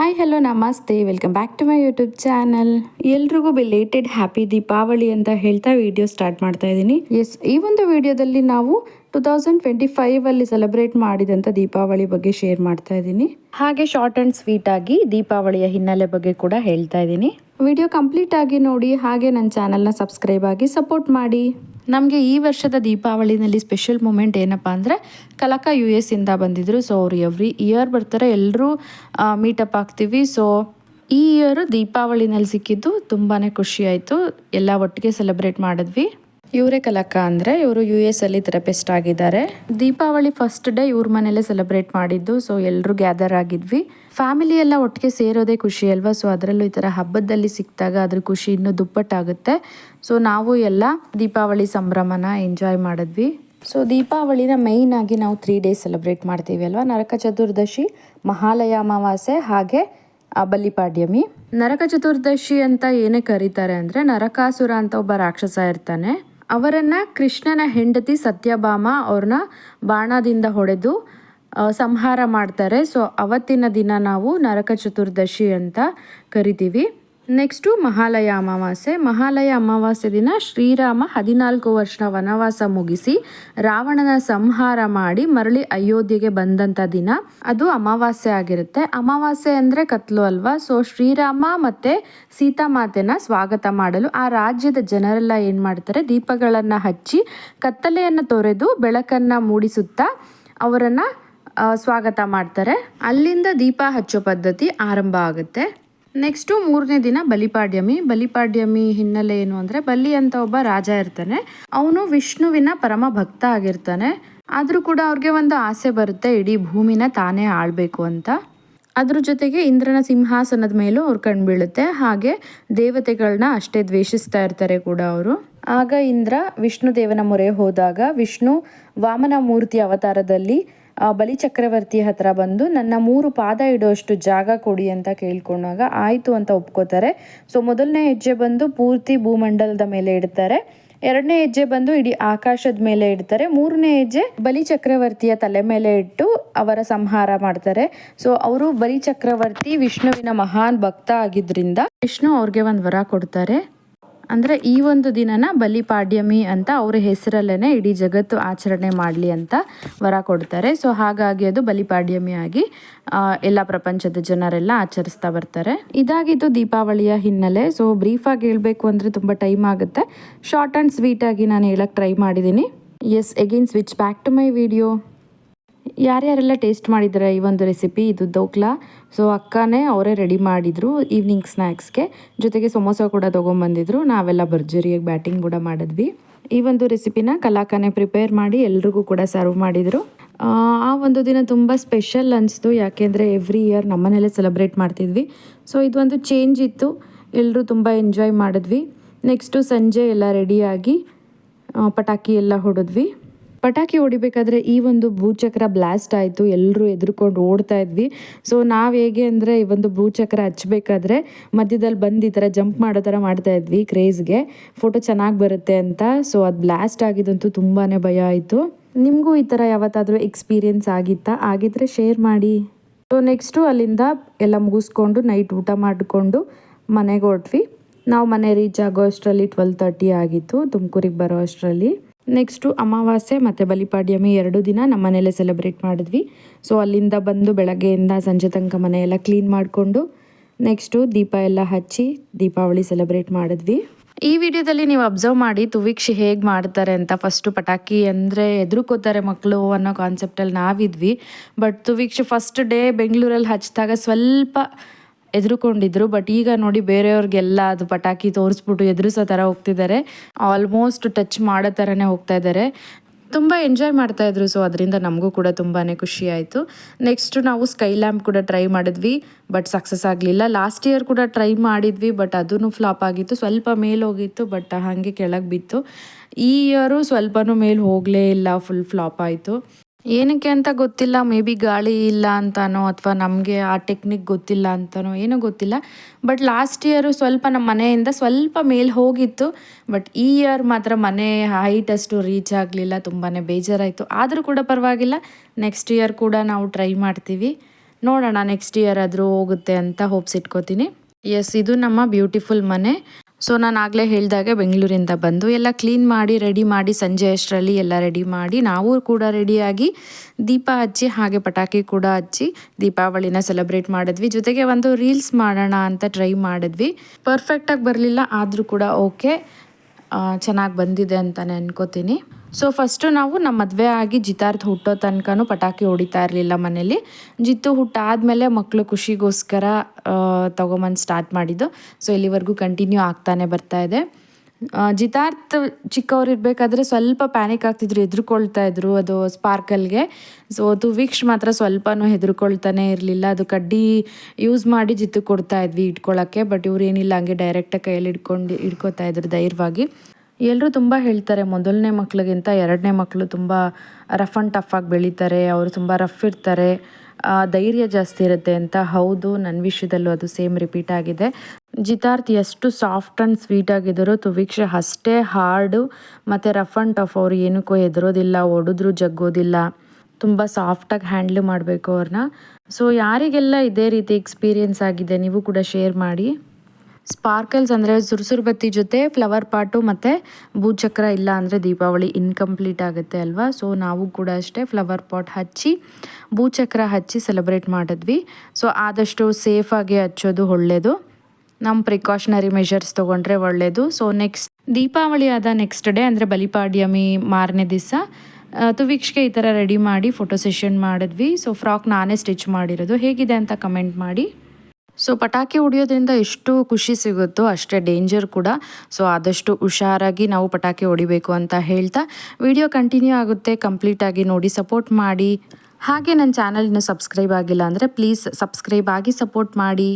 Hi hello ನಮಸ್ತೆ welcome back to my YouTube channel ಎಲ್ರಿಗೂ belated happy Deepavali ಅಂತ ಹೇಳ್ತಾ ವಿಡಿಯೋ ಸ್ಟಾರ್ಟ್ ಮಾಡ್ತಾ ಇದ್ದೀನಿ. ಎಸ್ ಈ ಒಂದು ವಿಡಿಯೋದಲ್ಲಿ ನಾವು ಟು ತೌಸಂಡ್ ಟ್ವೆಂಟಿ ಫೈವ್ ಅಲ್ಲಿ ಸೆಲೆಬ್ರೇಟ್ ಮಾಡಿದಂಥ ದೀಪಾವಳಿ ಬಗ್ಗೆ ಶೇರ್ ಮಾಡ್ತಾ ಇದ್ದೀನಿ. ಹಾಗೆ ಶಾರ್ಟ್ ಅಂಡ್ ಸ್ವೀಟ್ ಆಗಿ ದೀಪಾವಳಿಯ ಹಿನ್ನೆಲೆ ಬಗ್ಗೆ ಕೂಡ ಹೇಳ್ತಾ ಇದ್ದೀನಿ. ವಿಡಿಯೋ ಕಂಪ್ಲೀಟ್ ಆಗಿ ನೋಡಿ ಹಾಗೆ ನನ್ನ ಚಾನಲ್ನ ಸಬ್ಸ್ಕ್ರೈಬ್ ಆಗಿ ಸಪೋರ್ಟ್ ಮಾಡಿ. ನಮಗೆ ಈ ವರ್ಷದ ದೀಪಾವಳಿನಲ್ಲಿ ಸ್ಪೆಷಲ್ ಮೂಮೆಂಟ್ ಏನಪ್ಪ ಅಂದರೆ ಕಲಕ ಯು ಎಸ್ ಇಂದ ಬಂದಿದ್ದರು ಸೊ ಅವ್ರು ಎವ್ರಿ ಇಯರ್ ಬರ್ತಾರೆ. ಎಲ್ಲರೂ ಮೀಟಪ್ ಆಗ್ತೀವಿ. ಸೊ ಈ ಇಯರು ದೀಪಾವಳಿನಲ್ಲಿ ಸಿಕ್ಕಿದ್ದು ತುಂಬಾ ಖುಷಿ ಆಯಿತು. ಎಲ್ಲ ಒಟ್ಟಿಗೆ ಸೆಲೆಬ್ರೇಟ್ ಮಾಡಿದ್ವಿ. ಇವರೇ ಕಲಕ ಅಂದರೆ ಇವರು ಯು ಎಸ್ ಅಲ್ಲಿ ಥೆರಪಿಸ್ಟ್ ಆಗಿದ್ದಾರೆ. ದೀಪಾವಳಿ ಫಸ್ಟ್ ಡೇ ಇವ್ರ ಮನೇಲೆ ಸೆಲೆಬ್ರೇಟ್ ಮಾಡಿದ್ದು. ಸೊ ಎಲ್ಲರೂ ಗ್ಯಾದರ್ ಆಗಿದ್ವಿ. ಫ್ಯಾಮಿಲಿ ಎಲ್ಲ ಒಟ್ಟಿಗೆ ಸೇರೋದೇ ಖುಷಿ ಅಲ್ವಾ? ಸೊ ಅದರಲ್ಲೂ ಈ ಥರ ಹಬ್ಬದಲ್ಲಿ ಸಿಕ್ಕಿದಾಗ ಅದ್ರ ಖುಷಿ ಇನ್ನೂ ದುಪ್ಪಟ್ಟಾಗುತ್ತೆ. ಸೊ ನಾವು ಎಲ್ಲ ದೀಪಾವಳಿ ಸಂಭ್ರಮನ ಎಂಜಾಯ್ ಮಾಡಿದ್ವಿ. ಸೊ ದೀಪಾವಳಿನ ಮೈನ್ ಆಗಿ ನಾವು ತ್ರೀ ಡೇಸ್ ಸೆಲೆಬ್ರೇಟ್ ಮಾಡ್ತೀವಿ ಅಲ್ವಾ? ನರಕ ಚತುರ್ದಶಿ, ಮಹಾಲಯ ಅಮಾವಾಸ್ಯೆ ಹಾಗೆ ಬಲಿಪಾಡ್ಯಮಿ ನರಕ ಚತುರ್ದಶಿ ಅಂತ ಏನೇ ಕರೀತಾರೆ ಅಂದರೆ ನರಕಾಸುರ ಅಂತ ಒಬ್ಬ ರಾಕ್ಷಸ ಇರ್ತಾನೆ. ಅವರನ್ನು ಕೃಷ್ಣನ ಹೆಂಡತಿ ಸತ್ಯಭಾಮ ಅವ್ರನ್ನ ಬಾಣದಿಂದ ಹೊಡೆದು ಸಂಹಾರ ಮಾಡ್ತಾರೆ. ಸೊ ಅವತ್ತಿನ ದಿನ ನಾವು ನರಕ ಚತುರ್ದಶಿ ಅಂತ ಕರಿತೀವಿ. ನೆಕ್ಸ್ಟು ಮಹಾಲಯ ಅಮಾವಾಸ್ಯೆ. ಮಹಾಲಯ ಅಮಾವಾಸ್ಯೆ ದಿನ ಶ್ರೀರಾಮ ಹದಿನಾಲ್ಕು ವರ್ಷ ವನವಾಸ ಮುಗಿಸಿ ರಾವಣನ ಸಂಹಾರ ಮಾಡಿ ಮರಳಿ ಅಯೋಧ್ಯೆಗೆ ಬಂದಂಥ ದಿನ. ಅದು ಅಮಾವಾಸ್ಯೆ ಆಗಿರುತ್ತೆ. ಅಮಾವಾಸ್ಯೆ ಅಂದರೆ ಕತ್ಲು ಅಲ್ವಾ? ಸೊ ಶ್ರೀರಾಮ ಮತ್ತು ಸೀತಾಮಾತೆನ ಸ್ವಾಗತ ಮಾಡಲು ಆ ರಾಜ್ಯದ ಜನರೆಲ್ಲ ಏನು ಮಾಡ್ತಾರೆ? ದೀಪಗಳನ್ನು ಹಚ್ಚಿ ಕತ್ತಲೆಯನ್ನು ತೊರೆದು ಬೆಳಕನ್ನು ಮೂಡಿಸುತ್ತಾ ಅವರನ್ನು ಸ್ವಾಗತ ಮಾಡ್ತಾರೆ. ಅಲ್ಲಿಂದ ದೀಪ ಹಚ್ಚೋ ಪದ್ಧತಿ ಆರಂಭ ಆಗುತ್ತೆ. ನೆಕ್ಸ್ಟು ಮೂರನೇ ದಿನ ಬಲಿಪಾಡ್ಯಮಿ. ಬಲಿಪಾಡ್ಯಮಿ ಹಿನ್ನೆಲೆ ಏನು ಅಂದರೆ ಬಲಿ ಅಂತ ಒಬ್ಬ ರಾಜ ಇರ್ತಾನೆ. ಅವನು ವಿಷ್ಣುವಿನ ಪರಮ ಭಕ್ತ ಆಗಿರ್ತಾನೆ. ಆದರೂ ಕೂಡ ಅವ್ರಿಗೆ ಒಂದು ಆಸೆ ಬರುತ್ತೆ, ಇಡೀ ಭೂಮಿನ ತಾನೇ ಆಳ್ಬೇಕು ಅಂತ. ಅದ್ರ ಜೊತೆಗೆ ಇಂದ್ರನ ಸಿಂಹಾಸನದ ಮೇಲೂ ಅವ್ರು ಕಣ್ಬೀಳುತ್ತೆ ಹಾಗೆ ದೇವತೆಗಳನ್ನ ಅಷ್ಟೇ ದ್ವೇಷಿಸ್ತಾ ಇರ್ತಾರೆ ಕೂಡ ಅವರು. ಆಗ ಇಂದ್ರ ವಿಷ್ಣು ದೇವನ ಮೊರೆ ಹೋದಾಗ ವಿಷ್ಣು ವಾಮನ ಮೂರ್ತಿ ಅವತಾರದಲ್ಲಿ ಬಲಿ ಚಕ್ರವರ್ತಿ ಹತ್ರ ಬಂದು ನನ್ನ ಮೂರು ಪಾದ ಇಡೋಷ್ಟು ಜಾಗ ಕೊಡಿ ಅಂತ ಕೇಳ್ಕೊಂಡಾಗ ಆಯಿತು ಅಂತ ಒಪ್ಕೋತಾರೆ. ಸೊ ಮೊದಲನೇ ಹೆಜ್ಜೆ ಬಂದು ಪೂರ್ತಿ ಭೂಮಂಡಲದ ಮೇಲೆ ಇಡ್ತಾರೆ. ಎರಡನೇ ಹೆಜ್ಜೆ ಬಂದು ಇಡೀ ಆಕಾಶದ ಮೇಲೆ ಇಡ್ತಾರೆ. ಮೂರನೇ ಹೆಜ್ಜೆ ಬಲಿ ಚಕ್ರವರ್ತಿಯ ತಲೆ ಮೇಲೆ ಇಟ್ಟು ಅವರ ಸಂಹಾರ ಮಾಡ್ತಾರೆ. ಸೊ ಅವರು ಬಲಿ ಚಕ್ರವರ್ತಿ ವಿಷ್ಣುವಿನ ಮಹಾನ್ ಭಕ್ತ ಆಗಿದ್ರಿಂದ ವಿಷ್ಣು ಅವ್ರಿಗೆ ಒಂದು ವರ ಕೊಡ್ತಾರೆ. ಅಂದರೆ ಈ ಒಂದು ದಿನನ ಬಲಿಪಾಡ್ಯಮಿ ಅಂತ ಅವರ ಹೆಸರಲ್ಲೇ ಇಡೀ ಜಗತ್ತು ಆಚರಣೆ ಮಾಡಲಿ ಅಂತ ವರ ಕೊಡ್ತಾರೆ. ಸೊ ಹಾಗಾಗಿ ಅದು ಬಲಿಪಾಡ್ಯಮಿ ಆಗಿ ಎಲ್ಲ ಪ್ರಪಂಚದ ಜನರೆಲ್ಲ ಆಚರಿಸ್ತಾ ಬರ್ತಾರೆ. ಇದಾಗಿದ್ದು ದೀಪಾವಳಿಯ ಹಿನ್ನೆಲೆ. ಸೊ ಬ್ರೀಫಾಗಿ ಹೇಳಬೇಕು ಅಂದರೆ ತುಂಬ ಟೈಮ್ ಆಗುತ್ತೆ. ಶಾರ್ಟ್ ಆ್ಯಂಡ್ ಸ್ವೀಟಾಗಿ ನಾನು ಹೇಳಕ್ಕೆ ಟ್ರೈ ಮಾಡಿದ್ದೀನಿ as again switch back to my video ಯಾರ್ಯಾರೆಲ್ಲ taste ಮಾಡಿದ್ದಾರೆ ಈ ಒಂದು ರೆಸಿಪಿ? ಇದು ದೋಕ್ಲಾ. ಸೊ ಅಕ್ಕನೇ ಅವರೇ ರೆಡಿ ಮಾಡಿದರು ಈವ್ನಿಂಗ್ ಸ್ನ್ಯಾಕ್ಸ್ಗೆ ಜೊತೆಗೆ ಸಮೋಸ ಕೂಡ ತೊಗೊಂಬಂದಿದ್ರು. ನಾವೆಲ್ಲ ಭರ್ಜರಿಯಾಗಿ ಬ್ಯಾಟಿಂಗ್ ಕೂಡ ಮಾಡಿದ್ವಿ. ಈ ಒಂದು ರೆಸಿಪಿನ ಕಲಾಕನೇ ಪ್ರಿಪೇರ್ ಮಾಡಿ ಎಲ್ರಿಗೂ ಕೂಡ ಸರ್ವ್ ಮಾಡಿದರು. ಆ ಒಂದು ದಿನ ತುಂಬ ಸ್ಪೆಷಲ್ ಅನಿಸ್ತು. ಯಾಕೆಂದರೆ ಎವ್ರಿ ಇಯರ್ ನಮ್ಮನೇಲೆ ಸೆಲೆಬ್ರೇಟ್ ಮಾಡ್ತಿದ್ವಿ. ಸೊ ಇದೊಂದು ಚೇಂಜ್ ಇತ್ತು. ಎಲ್ಲರೂ ತುಂಬ ಎಂಜಾಯ್ ಮಾಡಿದ್ವಿ. ನೆಕ್ಸ್ಟು ಸಂಜೆ ಎಲ್ಲ ರೆಡಿಯಾಗಿ ಪಟಾಕಿ ಎಲ್ಲ ಹೊಡೆದ್ವಿ. ಪಟಾಕಿ ಹೊಡಿಬೇಕಾದ್ರೆ ಈ ಒಂದು ಭೂಚಕ್ರ ಬ್ಲಾಸ್ಟ್ ಆಯಿತು. ಎಲ್ಲರೂ ಎದುರ್ಕೊಂಡು ಓಡ್ತಾ ಇದ್ವಿ. ಸೊ ನಾವು ಹೇಗೆ ಅಂದರೆ ಈ ಒಂದು ಭೂಚಕ್ರ ಹಚ್ಬೇಕಾದ್ರೆ ಮಧ್ಯದಲ್ಲಿ ಬಂದು ಈ ಥರ ಜಂಪ್ ಮಾಡೋ ಥರ ಮಾಡ್ತಾ ಇದ್ವಿ ಕ್ರೇಜ್ಗೆ. ಫೋಟೋ ಚೆನ್ನಾಗಿ ಬರುತ್ತೆ ಅಂತ. ಸೊ ಅದು ಬ್ಲಾಸ್ಟ್ ಆಗಿದ್ದಂತೂ ತುಂಬಾ ಭಯ ಆಯಿತು. ನಿಮಗೂ ಈ ಥರ ಯಾವತ್ತಾದರೂ ಎಕ್ಸ್ಪೀರಿಯನ್ಸ್ ಆಗಿತ್ತಾ? ಆಗಿದ್ದರೆ ಶೇರ್ ಮಾಡಿ. ಸೊ ನೆಕ್ಸ್ಟು ಅಲ್ಲಿಂದ ಎಲ್ಲ ಮುಗಿಸ್ಕೊಂಡು ನೈಟ್ ಊಟ ಮಾಡಿಕೊಂಡು ಮನೆಗೆ ಹೊರಟ್ವಿ ನಾವು ಮನೆ ರೀಚ್ ಆಗೋ ಅಷ್ಟರಲ್ಲಿ ಟ್ವೆಲ್ ತರ್ಟಿ ಆಗಿತ್ತು. ತುಮಕೂರಿಗೆ ಬರೋ ಅಷ್ಟರಲ್ಲಿ. ನೆಕ್ಸ್ಟು ಅಮಾವಾಸ್ಯೆ ಮತ್ತು ಬಲಿಪಾಡ್ಯಮಿ ಎರಡು ದಿನ ನಮ್ಮ ಮನೇಲೆ ಸೆಲೆಬ್ರೇಟ್ ಮಾಡಿದ್ವಿ. ಸೊ ಅಲ್ಲಿಂದ ಬಂದು ಬೆಳಗ್ಗೆಯಿಂದ ಸಂಜೆ ತನಕ ಮನೆಯೆಲ್ಲ ಕ್ಲೀನ್ ಮಾಡಿಕೊಂಡು ನೆಕ್ಸ್ಟು ದೀಪ ಎಲ್ಲ ಹಚ್ಚಿ ದೀಪಾವಳಿ ಸೆಲೆಬ್ರೇಟ್ ಮಾಡಿದ್ವಿ. ಈ ವಿಡಿಯೋದಲ್ಲಿ ನೀವು ಅಬ್ಸರ್ವ್ ಮಾಡಿ ತುವೀಕ್ಷಿ ಹೇಗೆ ಮಾಡ್ತಾರೆ ಅಂತ ಫಸ್ಟು ಪಟಾಕಿ ಅಂದರೆ ಎದುರುಕೋತಾರೆ ಮಕ್ಕಳು ಅನ್ನೋ ಕಾನ್ಸೆಪ್ಟಲ್ಲಿ ನಾವಿದ್ವಿ. ಬಟ್ ತುವಿಕ್ಷ ಫಸ್ಟ್ ಡೇ ಬೆಂಗಳೂರಲ್ಲಿ ಹಚ್ಚಿದಾಗ ಸ್ವಲ್ಪ ಎದುರುಕೊಂಡಿದ್ರು ಬಟ್ ಈಗ ನೋಡಿ ಬೇರೆಯವ್ರಿಗೆಲ್ಲ ಅದು ಪಟಾಕಿ ತೋರಿಸ್ಬಿಟ್ಟು ಎದುರಿಸೋ ಥರ ಹೋಗ್ತಿದ್ದಾರೆ. ಆಲ್ಮೋಸ್ಟ್ ಟಚ್ ಮಾಡೋ ಥರನೇ ಹೋಗ್ತಾ ಇದ್ದಾರೆ. ತುಂಬ ಎಂಜಾಯ್ ಮಾಡ್ತಾ ಇದ್ರು ಸೊ ಅದರಿಂದ ನಮಗೂ ಕೂಡ ತುಂಬಾ ಖುಷಿ ಆಯಿತು. ನೆಕ್ಸ್ಟ್ ನಾವು ಸ್ಕೈ ಲ್ಯಾಂಪ್ ಕೂಡ ಟ್ರೈ ಮಾಡಿದ್ವಿ ಬಟ್ ಸಕ್ಸಸ್ ಆಗಲಿಲ್ಲ. ಲಾಸ್ಟ್ ಇಯರ್ ಕೂಡ ಟ್ರೈ ಮಾಡಿದ್ವಿ ಬಟ್ ಅದೂ ಫ್ಲಾಪ್ ಆಗಿತ್ತು. ಸ್ವಲ್ಪ ಮೇಲೆ ಹೋಗಿತ್ತು ಬಟ್ ಹಾಗೆ ಕೆಳಗೆ ಬಿತ್ತು. ಈ ಇಯರು ಸ್ವಲ್ಪನೂ ಮೇಲೆ ಹೋಗಲೇ ಇಲ್ಲ ಫುಲ್ ಫ್ಲಾಪ್ ಆಯಿತು. ಏನಕ್ಕೆ ಅಂತ ಗೊತ್ತಿಲ್ಲ. ಮೇ ಬಿ ಗಾಳಿ ಇಲ್ಲ ಅಂತಾನೋ ಅಥವಾ ನಮಗೆ ಆ ಟೆಕ್ನಿಕ್ ಗೊತ್ತಿಲ್ಲ ಅಂತನೋ ಏನೋ ಗೊತ್ತಿಲ್ಲ. ಬಟ್ ಲಾಸ್ಟ್ ಇಯರು ಸ್ವಲ್ಪ ನಮ್ಮ ಮನೆಯಿಂದ ಸ್ವಲ್ಪ ಮೇಲೆ ಹೋಗಿತ್ತು. ಬಟ್ ಈ ಇಯರ್ ಮಾತ್ರ ಮನೆ ಹೈಟ್ ಅಷ್ಟು ರೀಚ್ ಆಗಲಿಲ್ಲ. ತುಂಬಾ ಬೇಜಾರಾಯಿತು. ಆದರೂ ಕೂಡ ಪರವಾಗಿಲ್ಲ. ನೆಕ್ಸ್ಟ್ ಇಯರ್ ಕೂಡ ನಾವು ಟ್ರೈ ಮಾಡ್ತೀವಿ. ನೋಡೋಣ ನೆಕ್ಸ್ಟ್ ಇಯರ್ ಆದರೂ ಹೋಗುತ್ತೆ ಅಂತ ಹೋಪ್ಸ್ ಇಟ್ಕೋತೀನಿ. ಎಸ್ ಇದು ನಮ್ಮ ಬ್ಯೂಟಿಫುಲ್ ಮನೆ. ಸೊ ನಾನು ಆಗಲೇ ಹೇಳಿದಾಗೆ ಬೆಂಗಳೂರಿಂದ ಬಂದು ಎಲ್ಲ ಕ್ಲೀನ್ ಮಾಡಿ ರೆಡಿ ಮಾಡಿ, ಸಂಜೆ ಅಷ್ಟರಲ್ಲಿ ಎಲ್ಲ ರೆಡಿ ಮಾಡಿ, ನಾವು ಕೂಡ ರೆಡಿಯಾಗಿ ದೀಪ ಹಚ್ಚಿ, ಹಾಗೆ ಪಟಾಕಿ ಕೂಡ ಹಚ್ಚಿ ದೀಪಾವಳಿನ ಸೆಲೆಬ್ರೇಟ್ ಮಾಡಿದ್ವಿ. ಜೊತೆಗೆ ಒಂದು ರೀಲ್ಸ್ ಮಾಡೋಣ ಅಂತ ಟ್ರೈ ಮಾಡಿದ್ವಿ. ಪರ್ಫೆಕ್ಟಾಗಿ ಬರಲಿಲ್ಲ, ಆದರೂ ಕೂಡ ಓಕೆ ಚೆನ್ನಾಗಿ ಬಂದಿದೆ ಅಂತಲೇ ಅನ್ಕೋತೀನಿ. ಸೊ ಫಸ್ಟು ನಾವು ನಮ್ಮ ಮದುವೆ ಆಗಿ ಜಿತಾರ್ಥ ಹುಟ್ಟೋ ತನಕನೂ ಪಟಾಕಿ ಹೊಡಿತಾ ಇರಲಿಲ್ಲ ಮನೇಲಿ. ಜಿತ್ತು ಹುಟ್ಟಾದಮೇಲೆ ಮಕ್ಕಳು ಖುಷಿಗೋಸ್ಕರ ತೊಗೊಂಬಂದು ಸ್ಟಾರ್ಟ್ ಮಾಡಿದ್ದು. ಸೊ ಇಲ್ಲಿವರೆಗೂ ಕಂಟಿನ್ಯೂ ಆಗ್ತಾನೆ ಬರ್ತಾ ಇದೆ. ಜಿತಾರ್ಥ ಇರಬೇಕಾದ್ರೆ ಸ್ವಲ್ಪ ಪ್ಯಾನಿಕ್ ಆಗ್ತಿದ್ರು, ಹೆದ್ರುಕೊಳ್ತಾ ಇದ್ರು ಅದು ಸ್ಪಾರ್ಕಲ್ಗೆ ಸೊ ಅದು ವೀಕ್ಷ ಮಾತ್ರ ಸ್ವಲ್ಪನೂ ಹೆದರ್ಕೊಳ್ತಾನೆ ಇರಲಿಲ್ಲ. ಅದು ಕಡ್ಡಿ ಯೂಸ್ ಮಾಡಿ ಜಿತ್ತು ಕೊಡ್ತಾ ಇದ್ವಿ ಇಟ್ಕೊಳ್ಳೋಕ್ಕೆ ಬಟ್ ಇವ್ರು ಏನಿಲ್ಲ, ಹಂಗೆ ಡೈರೆಕ್ಟಾಗಿ ಕೈಯಲ್ಲಿ ಇಟ್ಕೊಂಡು ಇಟ್ಕೋತಾ ಇದ್ರು ಧೈರ್ಯವಾಗಿ. ಎಲ್ಲರೂ ತುಂಬ ಹೇಳ್ತಾರೆ ಮೊದಲನೇ ಮಕ್ಳಿಗಿಂತ ಎರಡನೇ ಮಕ್ಕಳು ತುಂಬ ರಫ್ ಆ್ಯಂಡ್ ಟಫ್ ಆಗಿ ಬೆಳೀತಾರೆ, ಅವರು ತುಂಬ ರಫ್ ಇರ್ತಾರೆ. ಧೈರ್ಯ ಜಾಸ್ತಿ ಇರುತ್ತೆ ಅಂತ ಹೌದು ನನ್ನ ವಿಷಯದಲ್ಲೂ ಅದು ಸೇಮ್ ರಿಪೀಟ್ ಆಗಿದೆ. ಜಿತಾರ್ಥ್ ಎಷ್ಟು ಸಾಫ್ಟ್ ಆ್ಯಂಡ್ ಸ್ವೀಟ್ ಆಗಿದ್ದಾರೋ ತುವೀಕ್ಷೆ ಅಷ್ಟೇ ಹಾರ್ಡು ಮತ್ತು ರಫ್ ಆ್ಯಂಡ್ ಟಫ್ ಅವ್ರು ಏನಕ್ಕೂ ಹೆದರೋದಿಲ್ಲ, ಒಡಿದ್ರು ಜಗ್ಗೋದಿಲ್ಲ. ತುಂಬ ಸಾಫ್ಟಾಗಿ ಹ್ಯಾಂಡ್ಲ್ ಮಾಡಬೇಕು ಅವ್ರನ್ನ ಸೊ ಯಾರಿಗೆಲ್ಲ ಇದೇ ರೀತಿ ಎಕ್ಸ್ಪೀರಿಯೆನ್ಸ್ ಆಗಿದೆ, ನೀವು ಕೂಡ ಶೇರ್ ಮಾಡಿ. ಸ್ಪಾರ್ಕಲ್ಸ್ ಅಂದರೆ ಸುರುಸುರುಬತ್ತಿ ಜೊತೆ ಫ್ಲವರ್ ಪಾಟು ಮತ್ತು ಭೂಚಕ್ರ ಇಲ್ಲ ಅಂದರೆ ದೀಪಾವಳಿ ಇನ್ಕಂಪ್ಲೀಟ್ ಆಗುತ್ತೆ ಅಲ್ವಾ? ಸೊ ನಾವು ಕೂಡ ಅಷ್ಟೇ ಫ್ಲವರ್ ಪಾಟ್ ಹಚ್ಚಿ, ಭೂಚಕ್ರ ಹಚ್ಚಿ ಸೆಲೆಬ್ರೇಟ್ ಮಾಡಿದ್ವಿ. ಸೊ ಆದಷ್ಟು ಸೇಫಾಗಿ ಹಚ್ಚೋದು ಒಳ್ಳೆಯದು ನಮ್ಮ ಪ್ರಿಕಾಷನರಿ ಮೆಷರ್ಸ್ ತೊಗೊಂಡ್ರೆ ಒಳ್ಳೆಯದು ಸೊ ನೆಕ್ಸ್ಟ್ ದೀಪಾವಳಿ ಆದ ನೆಕ್ಸ್ಟ್ ಡೇ ಅಂದರೆ ಬಲಿಪಾಡ್ಯಮಿ ಮಾರನೇ ದಿವಸ ತುವೀಕ್ಷಗೆ ಈ ಥರ ರೆಡಿ ಮಾಡಿ ಫೋಟೋ ಸೆಷನ್ ಮಾಡಿದ್ವಿ. ಸೊ ಫ್ರಾಕ್ ನಾನೇ ಸ್ಟಿಚ್ ಮಾಡಿರೋದು. ಹೇಗಿದೆ ಅಂತ ಕಮೆಂಟ್ ಮಾಡಿ. ಸೊ ಪಟಾಕಿ ಹೊಡಿಯೋದ್ರಿಂದ ಎಷ್ಟು ಖುಷಿ ಸಿಗುತ್ತೋ ಅಷ್ಟೇ ಡೇಂಜರ್ ಕೂಡ. ಸೊ ಆದಷ್ಟು ಹುಷಾರಾಗಿ ನಾವು ಪಟಾಕಿ ಹೊಡಿಬೇಕು ಅಂತ ಹೇಳ್ತಾ ವಿಡಿಯೋ ಕಂಟಿನ್ಯೂ ಆಗುತ್ತೆ. ಕಂಪ್ಲೀಟಾಗಿ ನೋಡಿ ಸಪೋರ್ಟ್ ಮಾಡಿ. ಹಾಗೆ ನನ್ನ ಚಾನಲ್ನ ಸಬ್ಸ್ಕ್ರೈಬ್ ಆಗಿಲ್ಲ ಅಂದರೆ ಪ್ಲೀಸ್ ಸಬ್ಸ್ಕ್ರೈಬ್ ಆಗಿ ಸಪೋರ್ಟ್ ಮಾಡಿ.